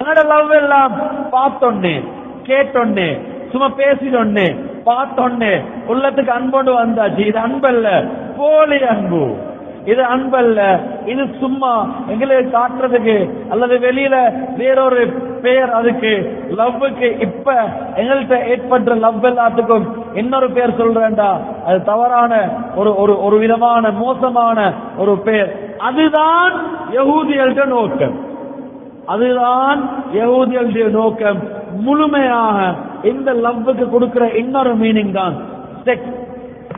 என்னோட லவ் எல்லாம் பார்த்தோன்னே கேட்டோன்னே சும்மா பேசிட்டோன்னே பார்த்தோன்னே உள்ளத்துக்கு அன்போடு வந்தாச்சு. இது அன்பல்ல போலி அன்பு. இது அன்பல்ல இது சும்மா எங்களுக்கு காட்டுறதுக்கு அல்லது வெளியில வேறொரு பெயர் அதுக்கு லவ்வுக்கு இப்ப எங்கள்கிட்ட ஏற்பட்ட லவ் எல்லாத்துக்கும் இன்னொரு பேர் சொல்றேன்டா. அது தவறான ஒரு ஒரு ஒரு விதமான மோசமான ஒரு பெயர் அதுதான் யகூதியல்ட நோக்கம். அதுதான் யகூதியலுடைய நோக்கம். முழுமையாக இந்த லவ்வுக்கு கொடுக்கிற இன்னொரு மீனிங் தான் செக்ஸ்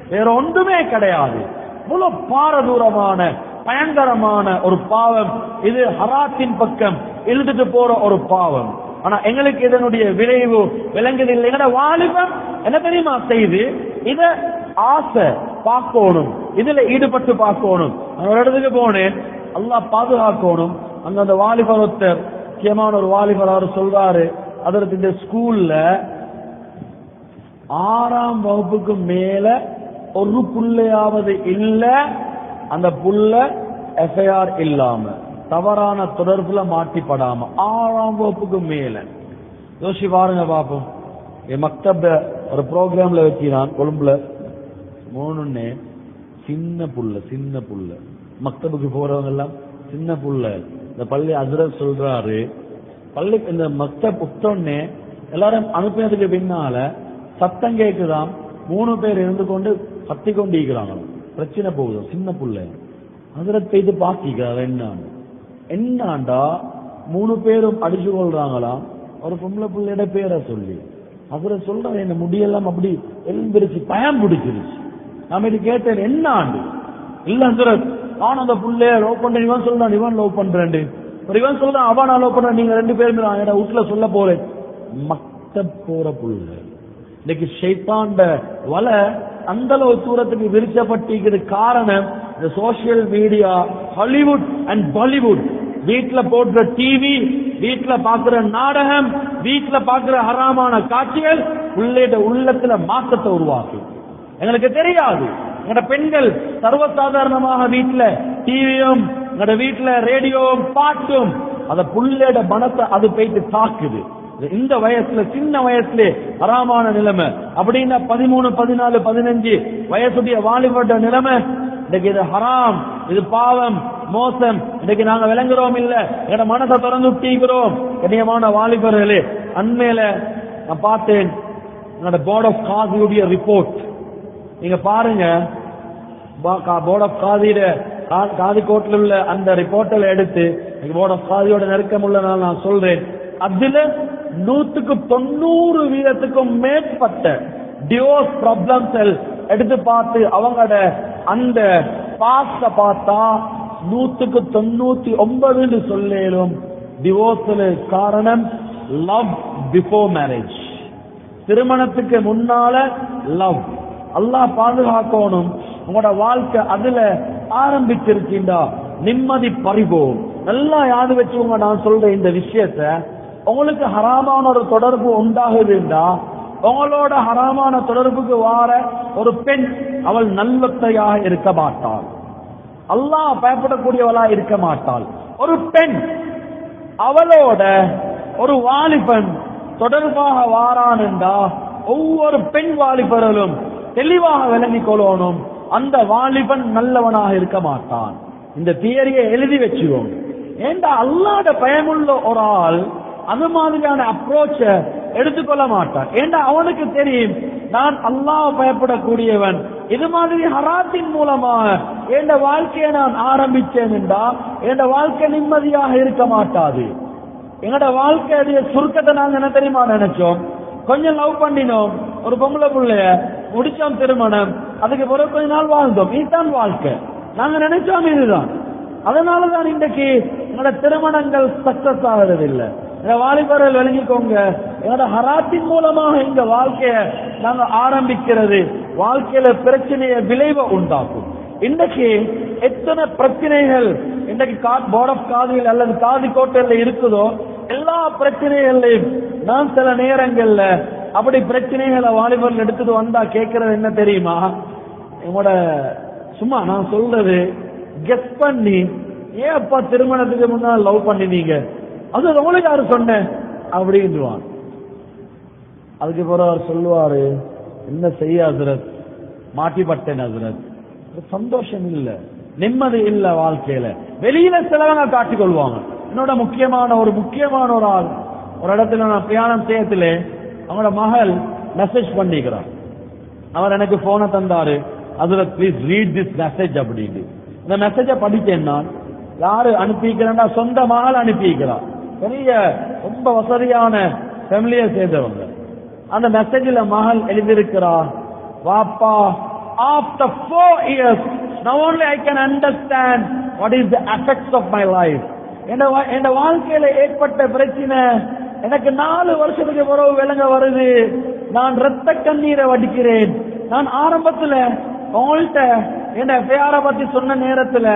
வேற ஒன்றுமே கிடையாது. முழு பாரதூரமான பயங்கரமான ஒரு பாவம். இது ஹராத்தின் பக்கம் இழுத்துட்டு போற ஒரு பாவம். ஆனா எங்களுக்கு இதனுடைய விளைவு விளங்குது இல்லை எங்கட வாலிபம் என்ன தெரியுமா செய்து? இத ஆசை பார்க்கணும். இதுல ஈடுபட்டு பார்க்கணும். ஒரு இடத்துக்கு போனேன். அல்லாஹ் பாதுகாக்கணும். அந்தந்த அந்த வாலிபர் ஒருத்தர் முக்கியமான ஒரு வாலிபர் அவர் சொல்றாரு அதற்கு இந்த ஸ்கூல்ல ஆறாம் வகுப்புக்கு மேல ஒரு புள்ளையாவது இல்ல அந்த புள்ள எஃப்ஐஆர் இல்லாம தவறான தொடர்புல மாட்டிப்படாம ஆறாம் வகுப்புக்கு மேல. யோசி பாருங்க பாப்போம். என் மக்தப ஒரு ப்ரோக்ராம்ல வச்சினான் கொழும்புல. மூணுன்னு சின்ன புள்ள சின்ன புள்ள. மக்தபுக்கு போறவங்க எல்லாம் சின்ன புள்ள. இந்த பள்ளி அசுரர் சொல்றாரு. பள்ளி இந்த மக்த புத்தொன்னே எல்லாரும் அனுப்பினதுக்கு பின்னால சத்தம் கேக்குதாம் மூணு பேர் இருந்து கொண்டு சத்தி கொண்டு இருக்கிறாங்க பிரச்சனை போகுது சின்ன பிள்ளை. அதிரத்தை இது பாக்கிக்கிறார் என்னான்னு. என்னாண்டா? மூணு பேரும் அடிச்சு கொள்றாங்களாம். ஒரு பொம்பளை பிள்ளையோட பேரை சொல்லி. அவரை சொல்ற என்ன முடியெல்லாம் அப்படி எலும்பிரிச்சு பயம் பிடிச்சிருச்சு. நாம இது கேட்டேன் என்ன ஆண்டு இல்ல அசுரத் நான் அந்த புள்ளைய லவ் பண்றேன் இவன் சொல்றான் இவன் லவ் பண்றேன் ஒரு இவன் சொல்றான் அவன் நான் லவ் பண்றேன் நீங்க ரெண்டு பேருமே நான் என்னோட வீட்டுல சொல்ல போறேன். மத்த போற புள்ள இன்னைக்கு ஷைத்தாண்ட வலை அந்த அளவு தூரத்துக்கு விரிச்சப்பட்டிருக்கிறது காரணம் இந்த social media Hollywood and Bollywood வீட்டுல போடுற டிவி வீட்டுல பாக்குற நாடகம் வீட்டுல பாக்குற ஹராமான காட்சிகள் உள்ளிட்ட உள்ளத்துல மாற்றத்தை உருவாக்கும் எங்களுக்கு தெரியாது. எங்கட பெண்கள் சர்வசாதாரணமாக வீட்டுல டிவியும் எங்கட வீட்டுல ரேடியோவும் பாட்டும் அத புள்ளேட மனத்தை அது போயிட்டு தாக்குது. இந்த வயசுல சின்ன வயசுல ஹராமான நிலைமை. அப்படின்னா பதிமூணு பதினாலு பதினஞ்சு வயசுடைய வாலிபட்ட நிலைமை இன்னைக்கு இது ஹராம் இது பாவம் மோசம் இன்னைக்கு நாங்க விளங்குறோம் இல்ல எங்க மனசை திறந்து விட்டீங்கிறோம் கண்ணியமான வாலிபர்களே அண்மையில நான் பார்த்தேன் என்னோட போர்ட் ஆஃப் காசியுடைய ரிப்போர்ட் நீங்க பாருங்க. போர்ட் ஆஃப் காதி காதிக்கோட்டில் உள்ள அந்த ரிப்போர்ட்டில் எடுத்து போர்ட் ஆஃப் காதியோட நெருக்கம் உள்ளதால் நான் சொல்றேன். அதுல நூத்துக்கு தொண்ணூறு வீதத்துக்கும் மேற்பட்ட டிவோர்ஸ் ப்ராப்ளம்ஸ் எடுத்து பார்த்து அவங்களோட அந்த பாஸ்ட பார்த்தா நூத்துக்கு தொண்ணூத்தி ஒன்பதுன்னு சொல்லும் டிவோர்ஸ்ல காரணம் லவ் பிஃபோர் மேரேஜ் திருமணத்துக்கு முன்னால லவ் அல்லாஹ் பாதுகாக்கணும். உங்களோட வாழ்க்கை அதுல ஆரம்பிச்சிருக்கீண்டா நிம்மதி பறிபோம். நல்லா யாது வச்சுக்கோங்க நான் சொல்ற இந்த விஷயத்த. உங்களுக்கு ஹராமான ஒரு தொடர்பு உண்டாகுதுண்டா? உங்களோட ஹராமான தொடர்புக்கு வார ஒரு பெண் அவள் நல்லத்தையாக இருக்க மாட்டாள். அல்லாஹ் பயப்படக்கூடியவளா இருக்க மாட்டாள். ஒரு பெண் அவளோட ஒரு வாலிபன் தொடர்பாக வாரான்டா ஒவ்வொரு பெண் வாலிபர்களும் தெளிவாக விளங்கிக் கொள்ளணும். அந்த வாலிபன் நல்லவனாக இருக்க மாட்டான். இந்த தியரியை எழுதி வச்சுவோம் ஏண்டா அல்லாட பயமுள்ள ஒரு ஆள் அந்த மாதிரியான அப்ரோச்ச எடுத்துக்கொள்ள மாட்டான். ஏண்டா அவனுக்கு தெரியும் நான் அல்லாஹ் பயப்படக்கூடியவன். இது மாதிரி ஹராத்தின் மூலமாக என் வாழ்க்கையை நான் ஆரம்பிச்சேன் என்றா என் வாழ்க்கை நிம்மதியாக இருக்க மாட்டாது. எங்கட வாழ்க்கையுடைய சுருக்கத்தை நாங்க என்ன தெரியுமா நினைச்சோம்? கொஞ்சம் லவ் பண்ணினோம். ஒரு பொம்பளை பிள்ளைய முடிச்சோம் திருமணம் அதுக்கு பிறகு கொஞ்ச நாள் வாழ்ந்தோம். இதுதான் வாழ்க்கை. நாங்க நினைச்சோம் இதுதான். அதனாலதான் இன்றைக்கு எங்களோட திருமணங்கள் சக்சஸ் ஆகிறதில்லை. இல்லை எங்க வாலிபர்கள் விளங்கிக்கோங்க. எங்களோட ஹராத்தின் மூலமாக இந்த வாழ்க்கைய நாங்க ஆரம்பிக்கிறது. வாழ்க்கையில பிரச்சனைய விளைவை உண்டாக்கும். இன்றைக்கு எத்தனை பிரச்சனைகள் இன்றைக்கு போர்ட் ஆஃப் காதுகள் அல்லது காதி கோட்டையில இருக்குதோ எல்லா பிரச்சனைகளையும் நான் சில நேரங்கள்ல அப்படி பிரச்சனைகளை வாலிபர்கள் எடுத்துட்டு வந்தா கேட்கறது என்ன தெரியுமா? என்னோட சும்மா நான் சொல்றது கெஸ் பண்ணி ஏன் அப்பா திருமணத்துக்கு முன்னால் லவ் பண்ணினீங்க? அது உங்களுக்கு யாரு சொன்ன? அப்படின்றான் அதுக்கு பிறகு அவர் சொல்லுவாரு என்ன செய்ய ஹசரத்? மாட்டிப்பட்டேன் ஹசரத். சந்தோஷம் இல்ல நிம்மதி இல்ல வாழ்க்கையில. வெளியில சிலவங்க காட்டிக் கொள்வாங்க. என்னோட முக்கியமான ஒரு முக்கியமான ஒரு ஆள். ஒரு இடத்துல நான் பிரயாணம் செய்யத்திலே அவனோட மகள் மெசேஜ் பண்ணிக்கிறான். அவர் எனக்கு போனை தந்தாரு. அதுல ப்ளீஸ் ரீட் திஸ் மெசேஜ் அப்படின்னு இந்த மெசேஜை படிச்சேன் நான் யாரு அனுப்பிக்கிறேன்னா சொந்த மகள் அனுப்பிக்கிறார் பெரிய ரொம்ப வசதியான ஃபேமிலியை சேர்ந்தவங்க. அந்த மெசேஜில் மகள் எழுதியிருக்கிறார் வாப்பா after four years now only I can understand what is the effects of my life. என் வா- என் வாழ்க்கையில ஏற்பட்ட பிரச்சனை எனக்கு நாலு வருஷத்துக்கு பிறகு விலங்க வருது. நான் ரத்த கண்ணீரை வடிக்கிறேன். நான் ஆரம்பத்துல உங்கள்கிட்ட என்ன பேர பத்தி சொன்ன நேரத்துல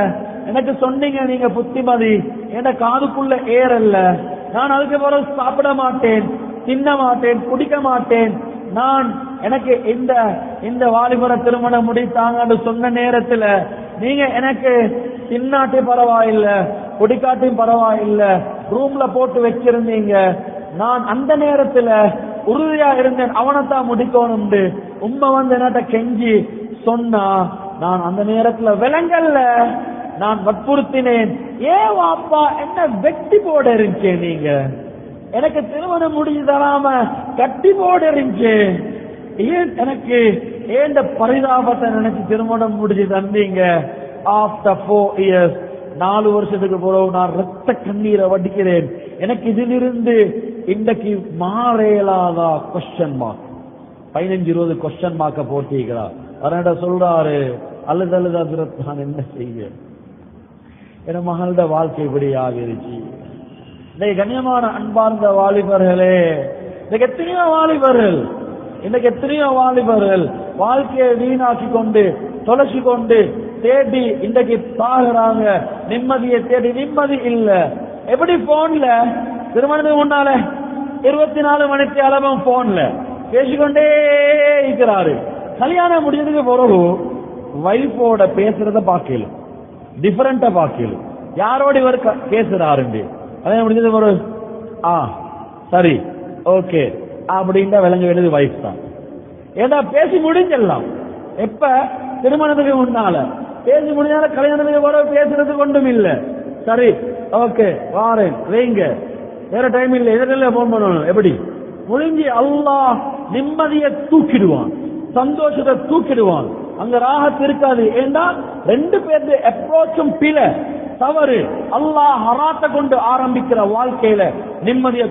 எனக்கு சொன்னீங்க நீங்க புத்திமதி. என் காதுக்குள்ள ஏறல்ல நான் அதுக்கு பிறகு சாப்பிட மாட்டேன் தின்ன மாட்டேன் குடிக்க மாட்டேன். நான் எனக்கு இந்த இந்த வாலிபர திருமணம் முடித்தாங்கன்னு சொன்ன நேரத்துல நீங்க எனக்கு தின்னாட்டி பரவாயில்ல குடிக்காட்டியும் பரவாயில்ல ரூம்ல போட்டு வச்சிருந்தீங்க. நான் அந்த நேரத்துல உறுதியா இருந்தேன் அவனைத்தான் முடிக்கணும்னு உண்மை வந்து என்னட்ட கெஞ்சி சொன்னா நான் அந்த நேரத்துல விலங்கல்ல நான் வற்புறுத்தினேன். ஏன் வாப்பா என்ன வெட்டி போட இருந்துச்சே நீங்க? எனக்கு திருமணம் முடிஞ்சு தராம கட்டி போட இருந்துச்சு ஏன் எனக்கு ஏண்ட பரிதாபத்தை நினைச்சு திருமணம் முடிஞ்சு தந்தீங்க? ஆஃப்டர் ஃபோர் இயர்ஸ் நாலு வருஷத்துக்கு பிறகு நான் ரத்த கண்ணீரை வடிக்கிறேன். எனக்கு இதிலிருந்து இன்றைக்கு மாறேலாதா கொஸ்டின் மார்க் பதினஞ்சு இருபது கொஸ்டின் மார்க்க போட்டிருக்கிறார் அவர்கிட்ட சொல்றாரு அழுது அழுது அதிரத் நான் என்ன செய்ய என் மகளோட வாழ்க்கை இப்படி ஆகிருச்சு. இன்னைக்கு கண்ணியமான அன்பார்ந்த வாலிபர்களே இன்னைக்கு எத்தனையோ வாலிபர்கள் இன்னைக்கு எத்தனையோ வாலிபர்கள் வாழ்க்கையை வீணாக்கி கொண்டு தொலைச்சி கொண்டு தேடி இன்றைக்கு சாகுறாங்க நிம்மதியை தேடி நிம்மதி இல்ல. எப்படி போன்ல திருமணத்துக்கு முன்னால இருபத்தி நாலு மணிக்கு அளவும் போன்ல பேசிக்கொண்டே இருக்கிறாரு. கல்யாணம் முடிஞ்சதுக்கு பிறகு வைஃபோட பேசுறத பாக்கல டிஃபரெண்டா பாக்கல யாரோட இவர் க- பேசுறாருண்டு கல்யாணம் முடிஞ்சது ஒரு ஆ சரி ஓகே அப்படின்ட்டு விளங்க வேண்டியது வைஃப் தான். ஏதா பேசி முடிஞ்சிடலாம் எப்ப? திருமணத்துக்கு முன்னால. பேசி முடிஞ்சால கல்யாணத்துக்கு கூட பேசுறது ஒன்றும் இல்லை. சரி ஓகே வாரேன் வைங்க. வேற டைம் இல்ல. எதிரில் போன் பண்ணணும்? எப்படி? முடிஞ்சு அல்லாஹ் நிம்மதியை தூக்கிடுவான். சந்தோஷத்தை தூக்கிடுவான். அங்க ராகத்து இருக்காது. ஏன்னா ரெண்டு பேருக்கு அப்ரோச்சும் பிழை. தவறு. அல்லாஹ் ஹராத்தை கொண்டு ஆரம்பிக்கிற வாழ்க்கையில நிம்மதியை